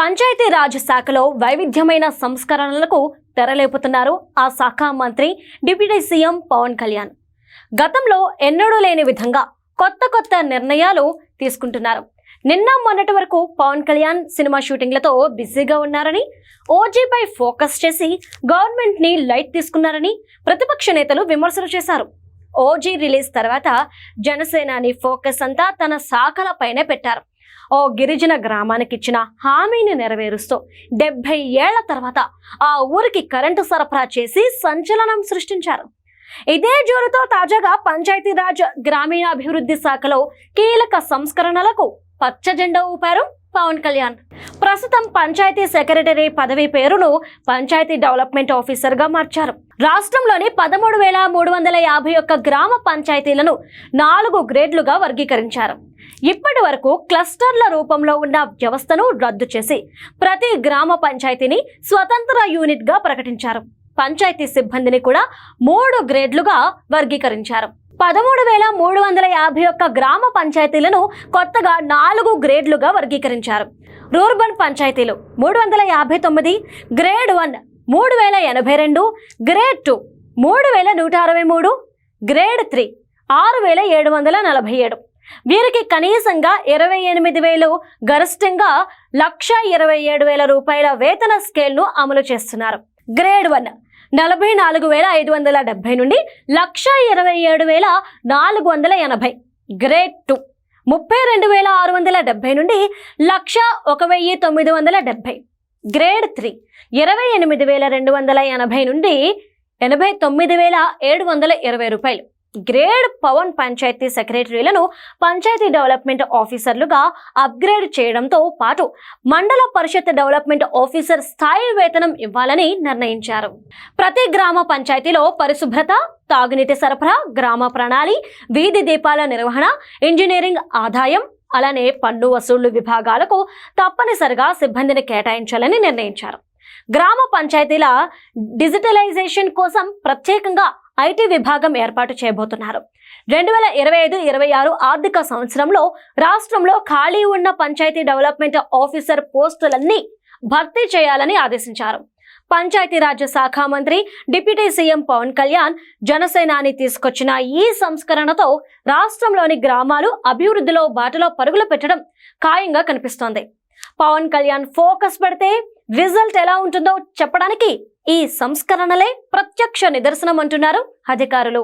పంచాయతీరాజ్ శాఖలో వైవిధ్యమైన సంస్కరణలకు తెరలేపుతున్నారు ఆ శాఖ మంత్రి డిప్యూటీ సీఎం పవన్ కళ్యాణ్. గతంలో ఎన్నడూ లేని విధంగా కొత్త కొత్త నిర్ణయాలు తీసుకుంటున్నారు. నిన్న మొన్నటి వరకు పవన్ కళ్యాణ్ సినిమా షూటింగ్లతో బిజీగా ఉన్నారని ఓజీపై ఫోకస్ చేసి గవర్నమెంట్ని లైట్ తీసుకున్నారని ప్రతిపక్ష నేతలు విమర్శలు చేశారు. ఓజీ రిలీజ్ తర్వాత జనసేనాని ఫోకస్ అంతా తన శాఖలపైనే పెట్టారు. ఓ గిరిజన గ్రామానికి ఇచ్చిన హామీని నెరవేరుస్తూ డెబ్బై ఏళ్ళ తర్వాత ఆ ఊరికి కరెంటు సరఫరా చేసి సంచలనం సృష్టించారు. ఇదే జోరుతో తాజాగా పంచాయతీరాజ్ గ్రామీణాభివృద్ధి శాఖలో కీలక సంస్కరణలకు పచ్చ జెండా ఊపారు పవన్ కళ్యాణ్. ప్రస్తుతం పంచాయతీ సెక్రటరీ పదవి పేరును పంచాయతీ డెవలప్మెంట్ ఆఫీసర్గా మార్చారు. రాష్ట్రంలోని పదమూడు వేల మూడు వందల యాభై ఒక్క గ్రామ పంచాయతీలను నాలుగు గ్రేడ్లుగా వర్గీకరించారు. ఇప్పటి వరకు క్లస్టర్ల రూపంలో ఉన్న వ్యవస్థను రద్దు చేసి ప్రతి గ్రామ పంచాయతీని స్వతంత్ర యూనిట్గా ప్రకటించారు. పంచాయతీ సిబ్బందిని కూడా మూడు గ్రేడ్లుగా వర్గీకరించారు. పదమూడు వేల మూడు వందల యాభై ఒక్క గ్రామ పంచాయతీలను కొత్తగా నాలుగు గ్రేడ్లుగా వర్గీకరించారు. రూర్బన్ పంచాయతీలు మూడు వందల యాభై తొమ్మిది గ్రేడ్ వన్ మూడు వేల ఎనభై రెండు గ్రేడ్ టూ మూడు వేల నూట అరవై మూడు గ్రేడ్ త్రీ ఆరు వేల ఏడు వందల నలభై ఏడు. వీరికి కనీసంగా ఇరవై ఎనిమిది వేలు గరిష్టంగా లక్ష ఇరవై ఏడు వేల రూపాయల వేతన స్కేల్ను అమలు చేస్తున్నారు. గ్రేడ్ వన్ నలభై నాలుగు వేల ఐదు వందల డెబ్బై నుండి లక్ష ఇరవై ఏడు వేల నాలుగు వందల ఎనభై. గ్రేడ్ టూ ముప్పై రెండు వేల ఆరు వందల డెబ్బై నుండి లక్ష ఒక వెయ్యి తొమ్మిది వందల డెబ్బై గ్రేడ్ త్రీ ఇరవై ఎనిమిది వేల రెండు వందల ఎనభై నుండి ఎనభై తొమ్మిది వేల ఏడు వందల ఇరవై రూపాయలు. గ్రేడ్ పవన్ పంచాయతీ సెక్రటరీలను పంచాయతీ డెవలప్మెంట్ ఆఫీసర్లుగా అప్గ్రేడ్ చేయడంతో పాటు మండల పరిషత్ డెవలప్మెంట్ ఆఫీసర్ స్థాయి వేతనం ఇవ్వాలని నిర్ణయించారు. ప్రతి గ్రామ పంచాయతీలో పరిశుభ్రత తాగునీటి సరఫరా గ్రామ ప్రణాళి వీధి దీపాల నిర్వహణ ఇంజనీరింగ్ ఆదాయం అలానే పన్ను వసూళ్ళు విభాగాలకు తప్పనిసరిగా సిబ్బందిని కేటాయించాలని నిర్ణయించారు. గ్రామ పంచాయతీల డిజిటలైజేషన్ కోసం ప్రత్యేకంగా ఐటీ విభాగం ఏర్పాటు చేయబోతున్నారు. రెండు వేల ఇరవై ఐదు ఇరవై ఆరు ఆర్థిక సంవత్సరంలో రాష్ట్రంలో ఖాళీ ఉన్న పంచాయతీ డెవలప్మెంట్ ఆఫీసర్ పోస్టులన్నీ భర్తీ చేయాలని ఆదేశించారు. పంచాయతీరాజ్ శాఖ మంత్రి డిప్యూటీ సీఎం పవన్ కళ్యాణ్ జనసేనాని తీసుకొచ్చిన ఈ సంస్కరణతో రాష్ట్రంలోని గ్రామాలు అభివృద్ధిలో బాటలో పరుగులు పెట్టడం ఖాయంగా కనిపిస్తోంది. పవన్ కళ్యాణ్ ఫోకస్ పెడితే రిజల్ట్ ఎలా ఉంటుందో చెప్పడానికి ఈ సంస్కరణలే ప్రత్యక్ష నిదర్శనం అంటున్నారు అధికారులు.